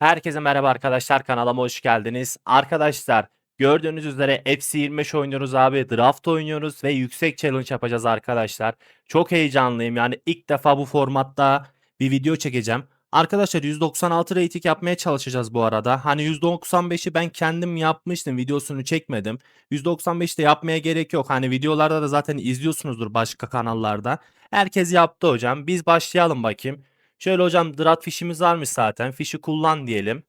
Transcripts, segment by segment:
Herkese merhaba arkadaşlar kanalıma hoş geldiniz. Arkadaşlar gördüğünüz üzere FC 25 oynuyoruz abi. Draft oynuyoruz ve yüksek challenge yapacağız arkadaşlar. Çok heyecanlıyım yani ilk defa bu formatta bir video çekeceğim. Arkadaşlar 196 rating yapmaya çalışacağız bu arada. Hani %95'i ben kendim yapmıştım videosunu çekmedim. %95 de yapmaya gerek yok. Hani videolarda da zaten izliyorsunuzdur başka kanallarda. Herkes yaptı hocam. Biz başlayalım bakayım. Şöyle hocam draft fişimiz varmış zaten. Fişi kullan diyelim.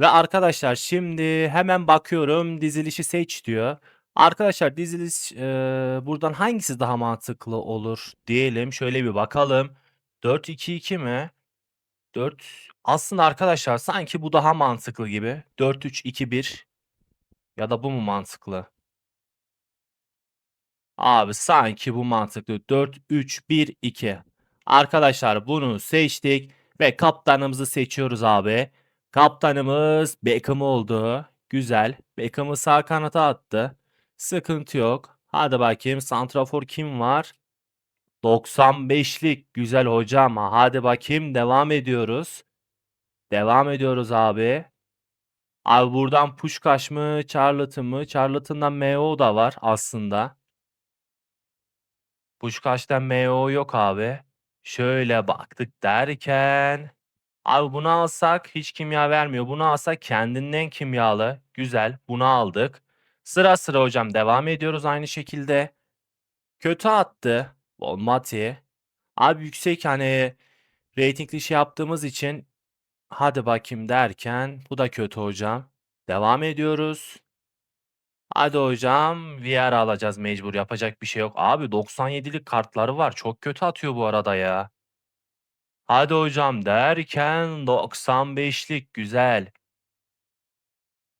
Ve arkadaşlar şimdi hemen bakıyorum dizilişi seç diyor. Arkadaşlar diziliş e, buradan hangisi daha mantıklı olur diyelim. Şöyle bir bakalım. 4-2-2 mi? 4 aslında arkadaşlar sanki bu daha mantıklı gibi. 4-3-2-1 ya da bu mu mantıklı? Abi sanki bu mantıklı. 4-3-1-2. Arkadaşlar bunu seçtik ve kaptanımızı seçiyoruz abi. Kaptanımız Beckham oldu. Güzel. Beckham'ı sağ kanata attı. Sıkıntı yok. Hadi bakayım santrafor kim var? 95'lik güzel hocam. Hadi bakayım devam ediyoruz. Devam ediyoruz abi. Abi buradan Puşkaş mı, Charlton mı? Charlton'dan MO da var aslında. Puşkaş'tan MO yok abi. Şöyle baktık derken abi bunu alsak hiç kimya vermiyor. Bunu alsak kendinden kimyalı. Güzel. Bunu aldık. Sıra sıra hocam devam ediyoruz aynı şekilde. Kötü attı. Volmati. Abi yüksek hani reytingli şey yaptığımız için hadi bakayım derken bu da kötü hocam. Devam ediyoruz. Hadi hocam VR alacağız mecbur yapacak bir şey yok. Abi 97'lik kartları var. Çok kötü atıyor bu arada ya. Hadi hocam derken 95'lik güzel.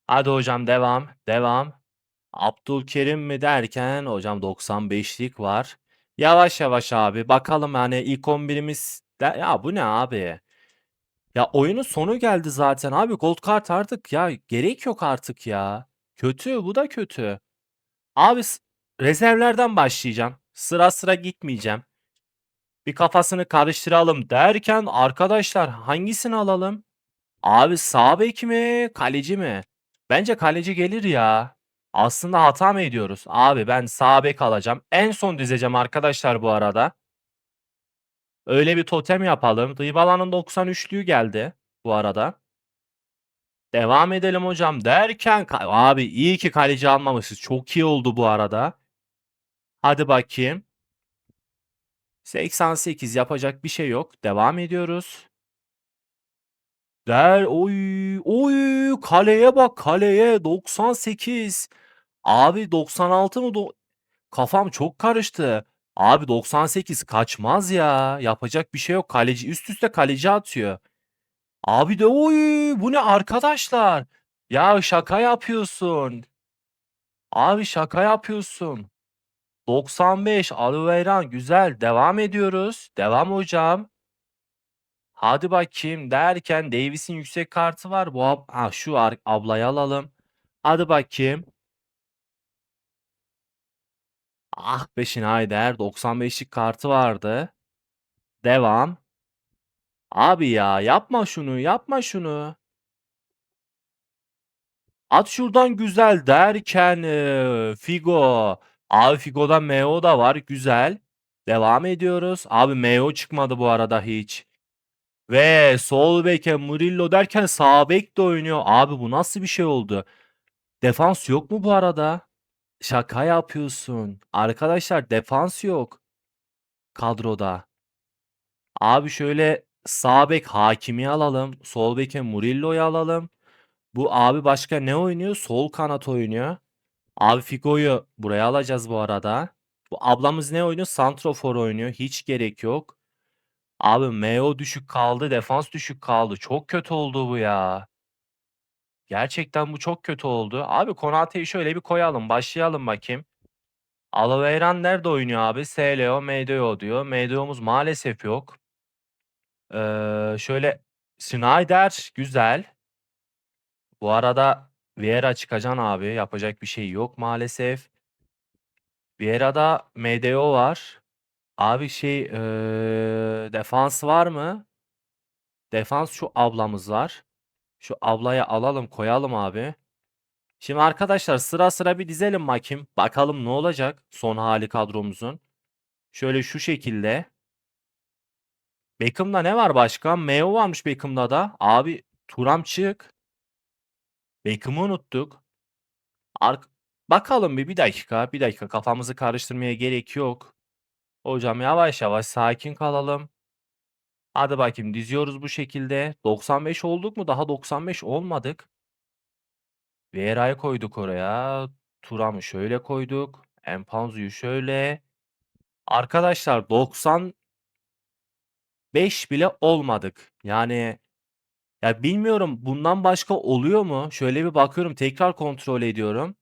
Hadi hocam devam. Devam. Abdülkerim mi derken hocam 95'lik var. Yavaş yavaş abi bakalım yani ilk 11'imiz de... ya bu ne abi? Ya oyunun sonu geldi zaten abi gold kart artık ya gerek yok artık ya. Kötü bu da kötü. Abi rezervlerden başlayacağım. Sıra sıra gitmeyeceğim. Bir kafasını karıştıralım derken arkadaşlar hangisini alalım? Abi sağ bek mi, kaleci mi? Bence kaleci gelir ya. Aslında hata mı ediyoruz? Abi ben sağ bek alacağım. En son dizeceğim arkadaşlar bu arada. Öyle bir totem yapalım. Dybala'nın 93'lüğü geldi bu arada. Devam edelim hocam derken abi iyi ki kaleci almamışız. Çok iyi oldu bu arada. Hadi bakayım. 88 yapacak bir şey yok. Devam ediyoruz. Der oy oy kaleye bak kaleye 98. Abi 96 mı? Do- Kafam çok karıştı. Abi 98 kaçmaz ya. Yapacak bir şey yok. Kaleci üst üste kaleci atıyor. Abi de oy bu ne arkadaşlar? Ya şaka yapıyorsun. Abi şaka yapıyorsun. 95 Alveyran güzel. Devam ediyoruz. Devam hocam. Hadi bakayım derken Davis'in yüksek kartı var. Bu ab ha, şu ablayı alalım. Hadi bakayım. Ah be Schneider 95'lik kartı vardı. Devam. Abi ya yapma şunu yapma şunu. At şuradan güzel derken eee, Figo. Abi Figo'dan MO da var güzel. Devam ediyoruz. Abi MO çıkmadı bu arada hiç. Ve sol beke Murillo derken sağ bek de oynuyor. Abi bu nasıl bir şey oldu? Defans yok mu bu arada? Şaka yapıyorsun. Arkadaşlar defans yok kadroda. Abi şöyle sağ bek Hakimi alalım. Sol beke Murillo'yu alalım. Bu abi başka ne oynuyor? Sol kanat oynuyor. Abi Figo'yu buraya alacağız bu arada. Bu ablamız ne oynuyor? Santrofor oynuyor. Hiç gerek yok. Abi MO düşük kaldı. Defans düşük kaldı. Çok kötü oldu bu ya. Gerçekten bu çok kötü oldu. Abi Konate'yi şöyle bir koyalım. Başlayalım bakayım. Alaveyran nerede oynuyor abi? SLO, MDO diyor. MDO'muz maalesef yok. Ee, şöyle Snyder güzel. Bu arada Vieira çıkacaksın abi. Yapacak bir şey yok maalesef. Vieira'da MDO var. Abi şey ee, defans var mı? Defans şu ablamız var. Şu ablayı alalım koyalım abi. Şimdi arkadaşlar sıra sıra bir dizelim bakayım. Bakalım ne olacak son hali kadromuzun. Şöyle şu şekilde. Beckham'da ne var başka? Meo varmış Beckham'da da. Abi Turam çık. Beckham'ı unuttuk. Ark Bakalım bir, bir dakika, bir dakika kafamızı karıştırmaya gerek yok. Hocam yavaş yavaş sakin kalalım. Hadi bakayım diziyoruz bu şekilde. 95 olduk mu? Daha 95 olmadık. Vieira'yı koyduk oraya. Thuram'ı şöyle koyduk. Mpanzu'yu şöyle. Arkadaşlar 95 bile olmadık. Yani ya bilmiyorum bundan başka oluyor mu? Şöyle bir bakıyorum tekrar kontrol ediyorum.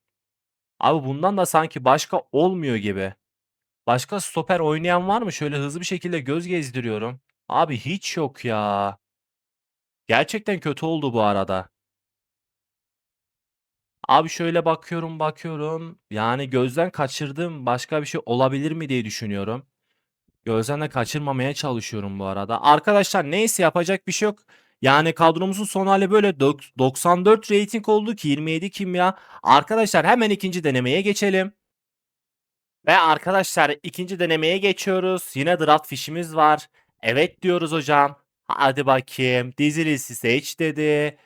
Abi bundan da sanki başka olmuyor gibi. Başka stoper oynayan var mı? Şöyle hızlı bir şekilde göz gezdiriyorum. Abi hiç yok ya. Gerçekten kötü oldu bu arada. Abi şöyle bakıyorum bakıyorum. Yani gözden kaçırdığım başka bir şey olabilir mi diye düşünüyorum. Gözden de kaçırmamaya çalışıyorum bu arada. Arkadaşlar neyse yapacak bir şey yok. Yani kadromuzun son hali böyle Dok- 94 rating olduk 27 kimya. Arkadaşlar hemen ikinci denemeye geçelim. Ve arkadaşlar ikinci denemeye geçiyoruz. Yine draft fişimiz var. Evet diyoruz hocam. Hadi bakayım. Dizilisi seç dedi.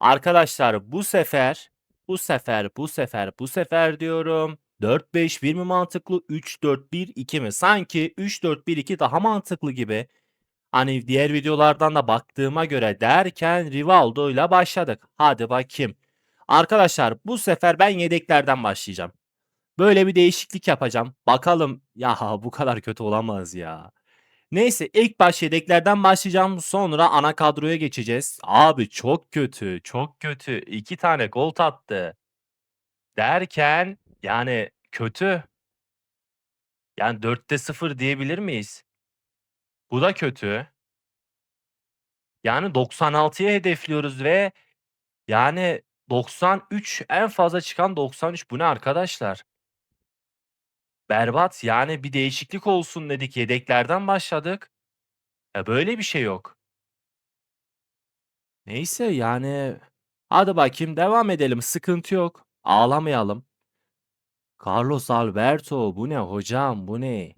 Arkadaşlar bu sefer bu sefer bu sefer bu sefer diyorum. 4-5-1 mi mantıklı? 3-4-1-2 mi? Sanki 3-4-1-2 daha mantıklı gibi. Hani diğer videolardan da baktığıma göre derken Rivaldo ile başladık. Hadi bakayım. Arkadaşlar bu sefer ben yedeklerden başlayacağım. Böyle bir değişiklik yapacağım. Bakalım ya bu kadar kötü olamaz ya. Neyse ilk baş yedeklerden başlayacağım. Sonra ana kadroya geçeceğiz. Abi çok kötü, çok kötü. İki tane gol attı. Derken yani kötü. Yani 4'te 0 diyebilir miyiz? Bu da kötü. Yani 96'ya hedefliyoruz ve yani 93 en fazla çıkan 93 bu ne arkadaşlar? Berbat yani bir değişiklik olsun dedik yedeklerden başladık. E böyle bir şey yok. Neyse yani hadi bakayım devam edelim sıkıntı yok. Ağlamayalım. Carlos Alberto bu ne hocam bu ne?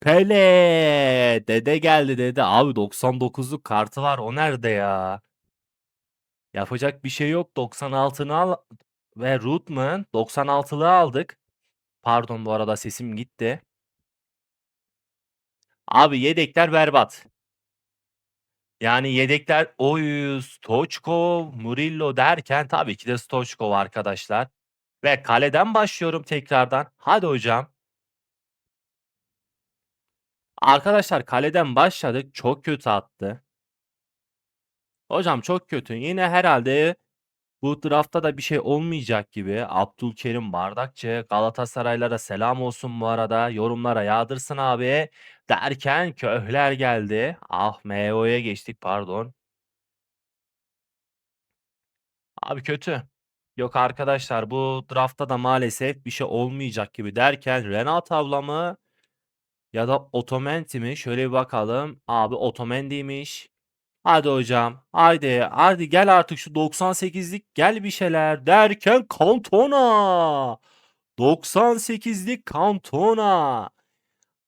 Pele dede geldi dede abi 99'luk kartı var o nerede ya? Yapacak bir şey yok 96'ını al ve Rootman 96'lı aldık. Pardon bu arada sesim gitti. Abi yedekler berbat. Yani yedekler oy Stoichkov, Murillo derken tabii ki de Stoichkov arkadaşlar. Ve kaleden başlıyorum tekrardan. Hadi hocam. Arkadaşlar kaleden başladık. Çok kötü attı. Hocam çok kötü. Yine herhalde bu draftta da bir şey olmayacak gibi. Abdülkerim Bardakçı Galatasaraylara selam olsun bu arada. Yorumlara yağdırsın abi. Derken Köhler geldi. Ah MO'ya geçtik pardon. Abi kötü. Yok arkadaşlar bu draftta da maalesef bir şey olmayacak gibi derken Renato abla mı ya da Otamendi mi? Şöyle bir bakalım. Abi Otamendi'ymiş. Hadi hocam. Haydi. Hadi gel artık şu 98'lik gel bir şeyler derken Cantona. 98'lik Cantona.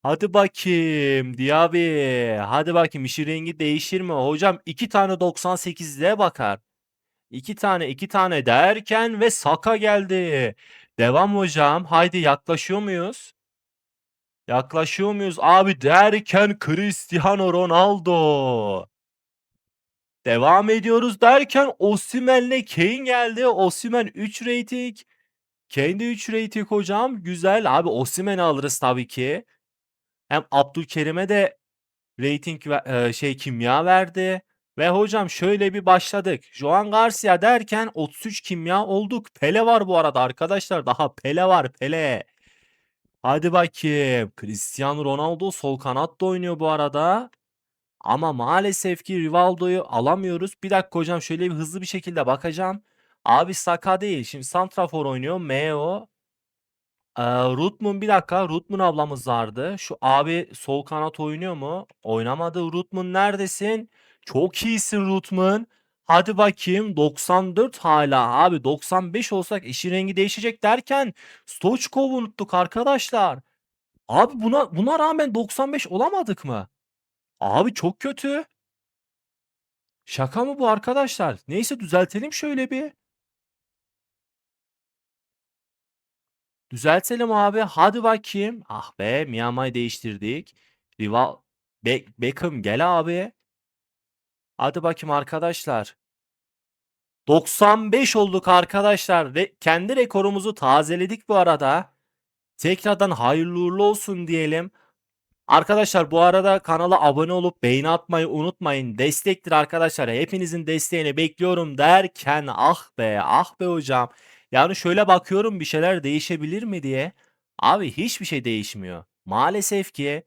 Hadi bakayım Diaby. Hadi bakayım işi rengi değişir mi? Hocam iki tane 98'liğe bakar. İki tane iki tane derken ve Saka geldi. Devam hocam. Haydi yaklaşıyor muyuz? Yaklaşıyor muyuz? Abi derken Cristiano Ronaldo. Devam ediyoruz derken Osimhen'le Kane geldi. Osimhen 3 rating. Kane de 3 rating hocam. Güzel. Abi Osimhen'i alırız tabii ki. Hem Abdülkerim'e de rating e, şey kimya verdi. Ve hocam şöyle bir başladık. Joan Garcia derken 33 kimya olduk. Pele var bu arada arkadaşlar. Daha Pele var Pele. Hadi bakayım. Cristiano Ronaldo sol kanatta oynuyor bu arada. Ama maalesef ki Rivaldo'yu alamıyoruz. Bir dakika hocam şöyle bir hızlı bir şekilde bakacağım. Abi Saka değil. Şimdi Santrafor oynuyor. Meo. Ee, Rutmun bir dakika. Rutmun ablamız vardı. Şu abi sol kanat oynuyor mu? Oynamadı. Rutmun neredesin? Çok iyisin Rutmun. Hadi bakayım 94 hala abi 95 olsak işin rengi değişecek derken Stoichkov'u unuttuk arkadaşlar. Abi buna buna rağmen 95 olamadık mı? Abi çok kötü. Şaka mı bu arkadaşlar? Neyse düzeltelim şöyle bir. Düzeltelim abi. Hadi bakayım. Ah be Miyama'yı değiştirdik. Rival Be Beckham gel abi. Hadi bakayım arkadaşlar. 95 olduk arkadaşlar. Re kendi rekorumuzu tazeledik bu arada. Tekrardan hayırlı uğurlu olsun diyelim. Arkadaşlar bu arada kanala abone olup beğeni atmayı unutmayın. Destektir arkadaşlar. Hepinizin desteğini bekliyorum derken ah be ah be hocam. Yani şöyle bakıyorum bir şeyler değişebilir mi diye. Abi hiçbir şey değişmiyor. Maalesef ki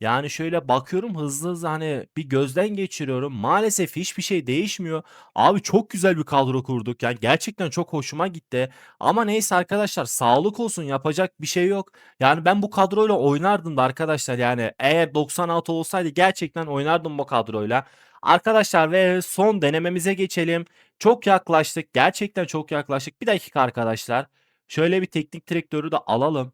yani şöyle bakıyorum hızlı hızlı hani bir gözden geçiriyorum. Maalesef hiçbir şey değişmiyor. Abi çok güzel bir kadro kurduk. Yani gerçekten çok hoşuma gitti. Ama neyse arkadaşlar sağlık olsun yapacak bir şey yok. Yani ben bu kadroyla oynardım da arkadaşlar yani eğer 96 olsaydı gerçekten oynardım bu kadroyla. Arkadaşlar ve son denememize geçelim. Çok yaklaştık. Gerçekten çok yaklaştık. Bir dakika arkadaşlar. Şöyle bir teknik direktörü de alalım.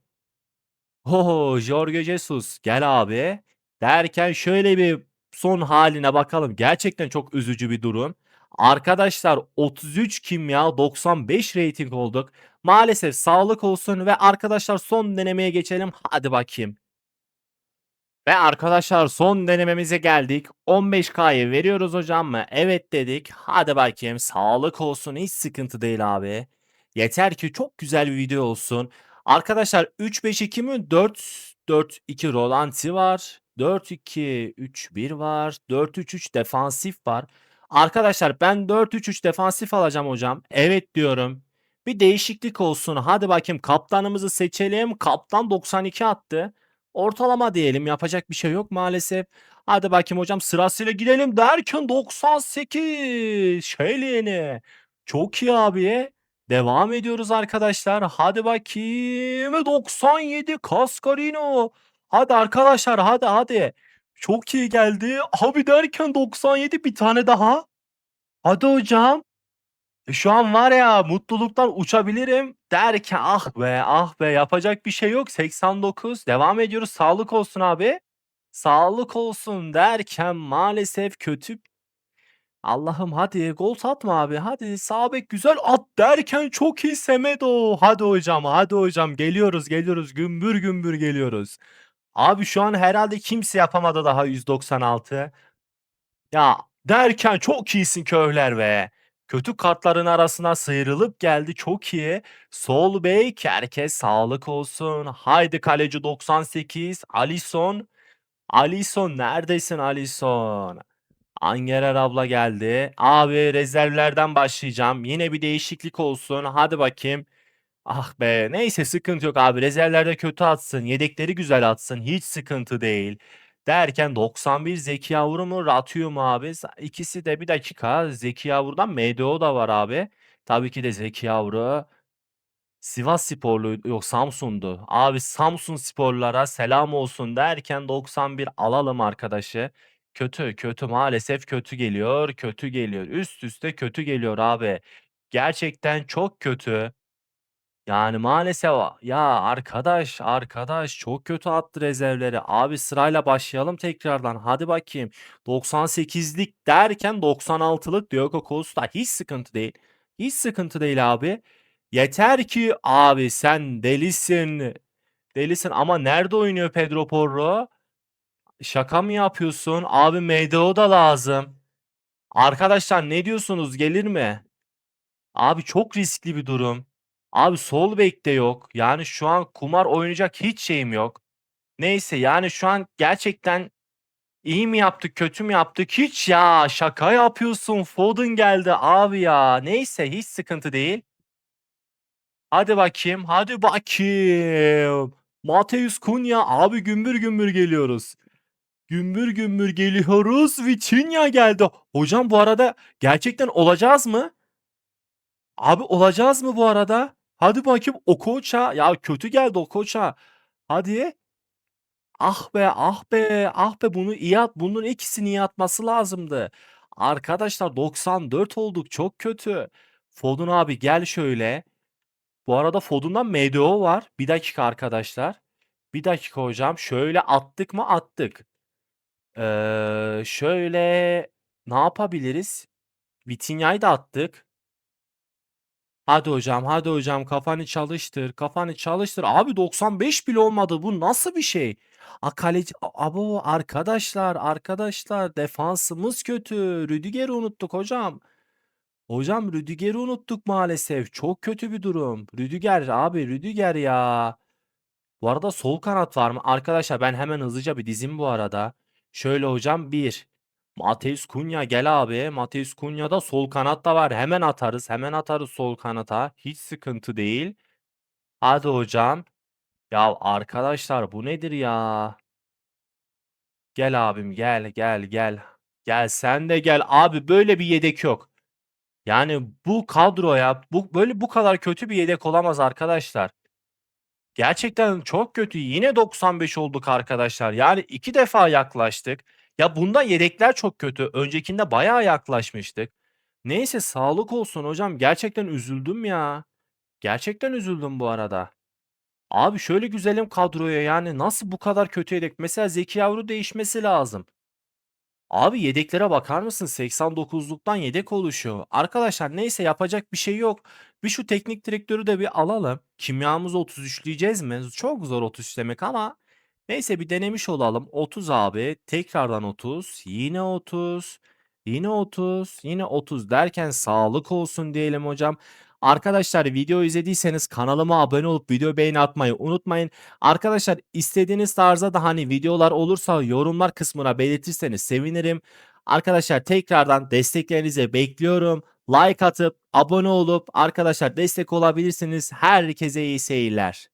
Oho, Jorge Jesus gel abi. Derken şöyle bir son haline bakalım. Gerçekten çok üzücü bir durum. Arkadaşlar 33 kimya 95 rating olduk. Maalesef sağlık olsun ve arkadaşlar son denemeye geçelim. Hadi bakayım. Ve arkadaşlar son denememize geldik. 15K'yı veriyoruz hocam mı? Evet dedik. Hadi bakayım sağlık olsun hiç sıkıntı değil abi. Yeter ki çok güzel bir video olsun. Arkadaşlar 3-5-2 mi? 4-4-2 rolanti var. 4-2-3-1 var. 4-3-3 defansif var. Arkadaşlar ben 4-3-3 defansif alacağım hocam. Evet diyorum. Bir değişiklik olsun. Hadi bakayım kaptanımızı seçelim. Kaptan 92 attı. Ortalama diyelim yapacak bir şey yok maalesef. Hadi bakayım hocam sırasıyla gidelim derken 98 Şeyliğini. Çok iyi abi. Devam ediyoruz arkadaşlar. Hadi bakayım 97 Cascarino. Hadi arkadaşlar hadi hadi. Çok iyi geldi. Abi derken 97 bir tane daha. Hadi hocam. E, Şu an var ya mutluluktan uçabilirim derken ah be ah be yapacak bir şey yok 89 devam ediyoruz sağlık olsun abi. Sağlık olsun derken maalesef kötü Allah'ım hadi gol atma abi hadi sağ bek güzel at derken çok iyi Semedo. Hadi hocam hadi hocam geliyoruz geliyoruz gümbür gümbür geliyoruz. Abi şu an herhalde kimse yapamadı daha 196. Ya derken çok iyisin Köhler be. Kötü kartların arasına sıyrılıp geldi çok iyi. Sol bek herkes sağlık olsun. Haydi kaleci 98 Alisson. Alisson neredesin Alisson? Angerer abla geldi. Abi rezervlerden başlayacağım. Yine bir değişiklik olsun. Hadi bakayım. Ah be neyse sıkıntı yok abi. Rezervlerde kötü atsın. Yedekleri güzel atsın. Hiç sıkıntı değil. Derken 91 Zeki Yavru mu Ratio mu abi? İkisi de bir dakika. Zeki Yavru'dan MDO da var abi. Tabii ki de Zeki Yavru. Sivassporlu yok Samsun'du. Abi Samsun sporlara selam olsun derken 91 alalım arkadaşı. Kötü kötü maalesef kötü geliyor. Kötü geliyor. Üst üste kötü geliyor abi. Gerçekten çok kötü. Yani maalesef ya arkadaş, arkadaş çok kötü attı rezervleri. Abi sırayla başlayalım tekrardan. Hadi bakayım. 98'lik derken 96'lık Diogo Costa hiç sıkıntı değil. Hiç sıkıntı değil abi. Yeter ki abi sen delisin. Delisin ama nerede oynuyor Pedro Porro? Şaka mı yapıyorsun? Abi MDO da lazım. Arkadaşlar ne diyorsunuz? Gelir mi? Abi çok riskli bir durum. Abi sol bek de yok. Yani şu an kumar oynayacak hiç şeyim yok. Neyse yani şu an gerçekten iyi mi yaptık kötü mü yaptık hiç ya şaka yapıyorsun Foden geldi abi ya. Neyse hiç sıkıntı değil. Hadi bakayım hadi bakayım. Mateus Cunha abi gümbür gümbür geliyoruz. Gümbür gümbür geliyoruz. Vitinha geldi. Hocam bu arada gerçekten olacağız mı? Abi olacağız mı bu arada? Hadi bakayım Okocha. Ya kötü geldi Okocha. Hadi. Ah be ah be ah be bunu iyi at. Bunun ikisini iyi atması lazımdı. Arkadaşlar 94 olduk. Çok kötü. Foden abi gel şöyle. Bu arada Foden'dan MDO var. Bir dakika arkadaşlar. Bir dakika hocam. Şöyle attık mı? Attık. Ee, şöyle ne yapabiliriz? Vitinha'yı da attık. Hadi hocam, hadi hocam kafanı çalıştır, kafanı çalıştır. Abi 95 bile olmadı. Bu nasıl bir şey? A kaleci abo arkadaşlar, arkadaşlar defansımız kötü. Rüdiger'i unuttuk hocam. Hocam Rüdiger'i unuttuk maalesef. Çok kötü bir durum. Rüdiger abi Rüdiger ya. Bu arada sol kanat var mı? Arkadaşlar ben hemen hızlıca bir dizim bu arada. Şöyle hocam 1. Mateus Cunha gel abi. Mateus Cunha da sol kanatta var. Hemen atarız. Hemen atarız sol kanata. Hiç sıkıntı değil. Hadi hocam. Ya arkadaşlar bu nedir ya? Gel abim gel gel gel. Gel sen de gel. Abi böyle bir yedek yok. Yani bu kadroya bu böyle bu kadar kötü bir yedek olamaz arkadaşlar. Gerçekten çok kötü. Yine 95 olduk arkadaşlar. Yani 2 defa yaklaştık. Ya bunda yedekler çok kötü. Öncekinde bayağı yaklaşmıştık. Neyse sağlık olsun hocam. Gerçekten üzüldüm ya. Gerçekten üzüldüm bu arada. Abi şöyle güzelim kadroya yani nasıl bu kadar kötü yedek? Mesela Zeki Yavru değişmesi lazım. Abi yedeklere bakar mısın? 89'luktan yedek oluşuyor. Arkadaşlar neyse yapacak bir şey yok. Bir şu teknik direktörü de bir alalım. Kimyamızı 33'leyeceğiz mi? Çok zor 33 demek ama neyse bir denemiş olalım. 30 abi. Tekrardan 30. Yine 30. Yine 30. Yine 30 derken sağlık olsun diyelim hocam. Arkadaşlar video izlediyseniz kanalıma abone olup video beğeni atmayı unutmayın. Arkadaşlar istediğiniz tarzda da hani videolar olursa yorumlar kısmına belirtirseniz sevinirim. Arkadaşlar tekrardan desteklerinizi bekliyorum. Like atıp abone olup arkadaşlar destek olabilirsiniz. Herkese iyi seyirler.